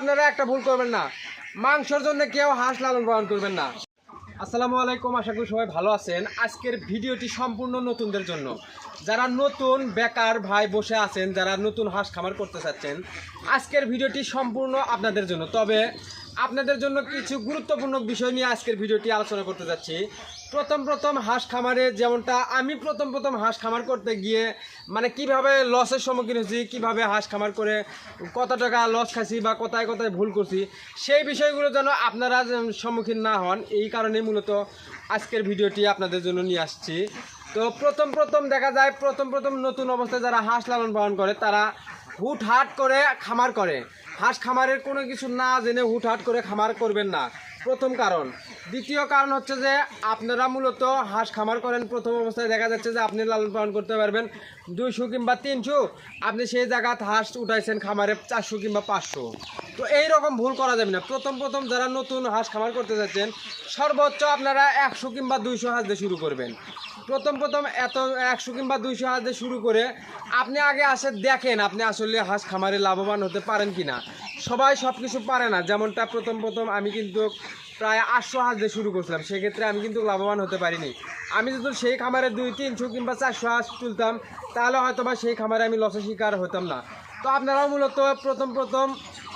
আপনারা একটা ভুল করবেন না। মাংসর জন্য কেউ হাঁস লালন পালন করবেন না। আসসালামু আলাইকুম, আশা করি সবাই ভালো আছেন। আজকের ভিডিওটি সম্পূর্ণ নতুনদের জন্য। যারা নতুন বেকার ভাই বসে আছেন, যারা নতুন হাঁস খামার করতে চাচ্ছেন, আজকের ভিডিওটি সম্পূর্ণ আপনাদের জন্য। তবে আপনাদের জন্য কিছু গুরুত্বপূর্ণ বিষয় নিয়ে আজকের ভিডিওটি আলোচনা করতে যাচ্ছি। প্রথম প্রথম হাঁস খামারে যেমনটা আমি প্রথম প্রথম হাঁস খামার করতে গিয়ে মানে কীভাবে লসের সম্মুখীন হয়েছি, কীভাবে হাঁস খামার করে কত টাকা লস খাইছি বা কোথায় কোথায় ভুল করছি, সেই বিষয়গুলো যেন আপনারা সম্মুখীন না হন, এই কারণে মূলত আজকের ভিডিওটি আপনাদের জন্য নিয়ে আসছি। তো প্রথম প্রথম দেখা যায়, প্রথম প্রথম নতুন অবস্থায় যারা হাঁস লালন পালন করে, তারা হুট হাট করে খামার করে। হাঁস খামারের কোনো কিছু না জেনে হুট হাট করে খামার করবেন না। প্রথম কারণ। দ্বিতীয় কারণ হচ্ছে যে, আপনারা মূলত হাঁস খামার করেন প্রথম অবস্থায় দেখা যাচ্ছে যে, আপনি লালন পালন করতে পারবেন দুইশো কিংবা তিনশো আপনি সেই জায়গায় হাঁস উঠাইছেন খামারে চারশো কিংবা পাঁচশো তো এই রকম ভুল করা যাবে না। প্রথম প্রথম যারা নতুন হাঁস খামার করতে যাচ্ছেন, সর্বোচ্চ আপনারা একশো কিংবা দুইশো হাঁস দিয়ে শুরু করবেন। প্রথম প্রথম এত একশো কিংবা দুইশো হাঁস দিয়ে শুরু করে আপনি আগে আসে দেখেন আপনি আসলে হাঁস খামারে লাভবান হতে পারেন কি না সবাই সব কিছু পারে না। যেমনটা প্রথম প্রথম আমি কিন্তু প্রায় আটশো হাঁস দিয়ে শুরু করছিলাম, সেক্ষেত্রে আমি কিন্তু লাভবান হতে পারিনি। আমি যদি সেই খামারে দুই তিনশো কিংবা চারশো হাঁস তুলতাম, তাহলে হয়তো বা সেই খামারে আমি লসের শিকার হতাম না। তো আপনারাও মূলত প্রথম প্রথম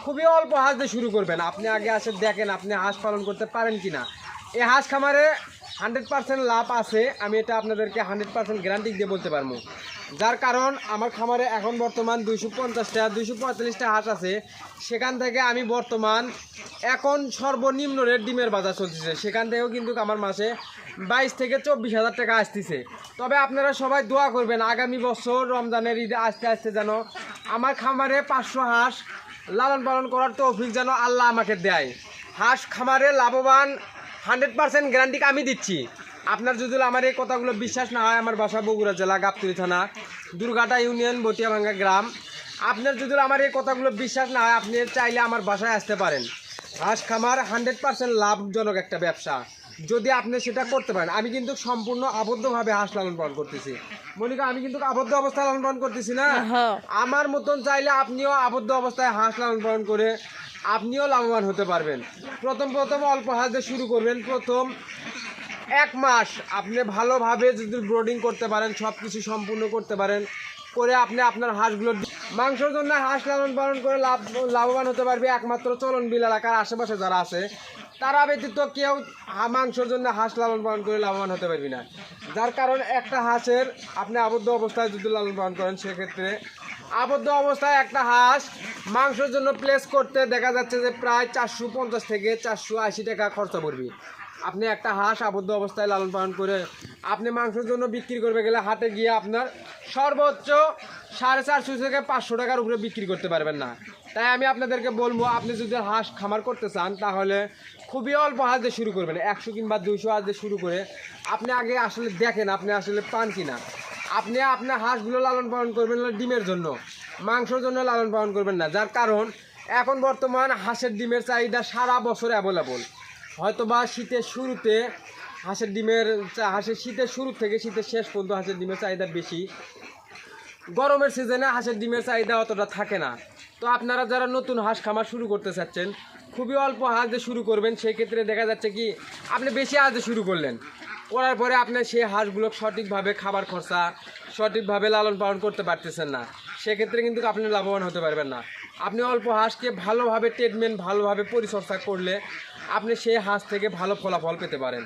খুবই অল্প হাঁস দিয়ে শুরু করবেন। আপনি আগে আসে দেখেন আপনি হাঁস পালন করতে পারেন কি না এই হাঁস খামারে হান্ড্রেড পার্সেন্ট লাভ আছে, আমি এটা আপনাদেরকে হান্ড্রেড পার্সেন্ট গ্যারান্টি দিয়ে বলতে পারব। যার কারণ আমার খামারে এখন বর্তমান দুইশো পঞ্চাশটা দুইশো পঁয়তাল্লিশটা হাঁস আছে। সেখান থেকে আমি বর্তমান এখন সর্বনিম্ন রেট ডিমের বাজার চলতেছে। সেখান থেকেও কিন্তু আমার মাসে বাইশ থেকে চব্বিশ হাজার টাকা আসতেছে। তবে আপনারা সবাই দোয়া করবেন, আগামী বছর রমজানের ঈদে আসতে আসতে যেন আমার খামারে পাঁচশো হাঁস লালন পালন করার তৌফিক যেন আল্লাহ আমাকে দেয়। হাঁস খামারে লাভবান হান্ড্রেড পার্সেন্ট গ্যারান্টি আমি দিচ্ছি। আপনার যদি আমার এই কথাগুলো বিশ্বাস না হয় আমার বাসা বগুড়া জেলা গাবতলি থানা দুর্গাটা ইউনিয়ন বটিয়াভাঙ্গা গ্রাম। আপনার যদি আমার এই কথাগুলো বিশ্বাস না হয় আপনি চাইলে আমার বাসায় আসতে পারেন। হাঁস খামার হান্ড্রেড পার্সেন্ট লাভজনক একটা ব্যবসা। যদি আপনি সেটা করতে পারেন আমি কিন্তু সম্পূর্ণ আবদ্ধভাবে হাঁস লালন পালন করতেছি। মনিকা আমি কিন্তু আবদ্ধ অবস্থায় লালন পালন করতেছি না? হ্যাঁ। আমার মতন চাইলে আপনিও আবদ্ধ অবস্থায় হাঁস লালন পালন করে আপনিও লাভবান হতে পারবেন। প্রথম প্রথম অল্প হাঁস দিয়ে শুরু করবেন। প্রথম এক মাস আপনি ভালোভাবে যদি ব্রোডিং করতে পারেন সব কিছু সম্পূর্ণ করতে পারেন, করে আপনি আপনার হাঁসগুলো মাংসের জন্য হাঁস লালন পালন করে লাভ, লাভবান হতে পারবে একমাত্র চলন বিল এলাকার আশেপাশে যারা আছে। তারা ব্যতীত কেউ মাংসের জন্য হাঁস লালন পালন করে লাভবান হতে পারবি না। যার কারণ একটা হাঁসের আপনি আবদ্ধ অবস্থায় যদি লালন পালন করেন, সেক্ষেত্রে আবদ্ধ অবস্থায় একটা হাঁস মাংসের জন্য প্লেস করতে দেখা যাচ্ছে যে প্রায় চারশো পঞ্চাশ থেকে চারশো আশি টাকা খরচা পড়বে। আপনি একটা হাঁস আবদ্ধ অবস্থায় লালন পালন করে আপনি মাংসের জন্য বিক্রি করবে গেলে হাটে গিয়ে আপনার সর্বোচ্চ সাড়ে চারশো থেকে পাঁচশো টাকার উপরে বিক্রি করতে পারবেন না। তাই আমি আপনাদেরকে বলব, আপনি যদি হাঁস খামার করতে চান, তাহলে খুবই অল্প হাঁস দিয়ে শুরু করবেন। একশো কিংবা দুইশো হাঁস দিয়ে শুরু করে আপনি আগে আসলে দেখেন আপনি আসলে পান কিনা। আপনি আপনার হাঁসগুলো লালন পালন করবেন হলো ডিমের জন্য, মাংসর জন্য লালন পালন করবেন না। যার কারণ, এখন বর্তমান হাঁসের ডিমের চাহিদা সারা বছর অ্যাভেলেবল হয়তো বা শীতের শুরুতে, হাঁসের ডিমের হাঁসের শীতের শুরু থেকে শীতের শেষ পর্যন্ত হাঁসের ডিমের চাহিদা বেশি। গরমের সিজনে হাঁসের ডিমের চাহিদা অতটা থাকে না। তো আপনারা যারা নতুন হাঁস খামার শুরু করতে চাচ্ছেন, খুবই অল্প হাঁস শুরু করবেন। সেই ক্ষেত্রে দেখা যাচ্ছে কি, আপনি বেশি হাঁস শুরু করলেন। করার পরে আপনি সেই হাঁসগুলো সঠিকভাবে খাবার খরচা, সঠিকভাবে লালন পালন করতে পারতেছেন না। সেক্ষেত্রে কিন্তু আপনি লাভবান হতে পারবেন না। আপনি অল্প হাঁসকে ভালোভাবে ট্রিটমেন্ট ভালোভাবে পরিচর্যা করলে আপনি সেই হাঁস থেকে ভালো ফলাফল পেতে পারেন।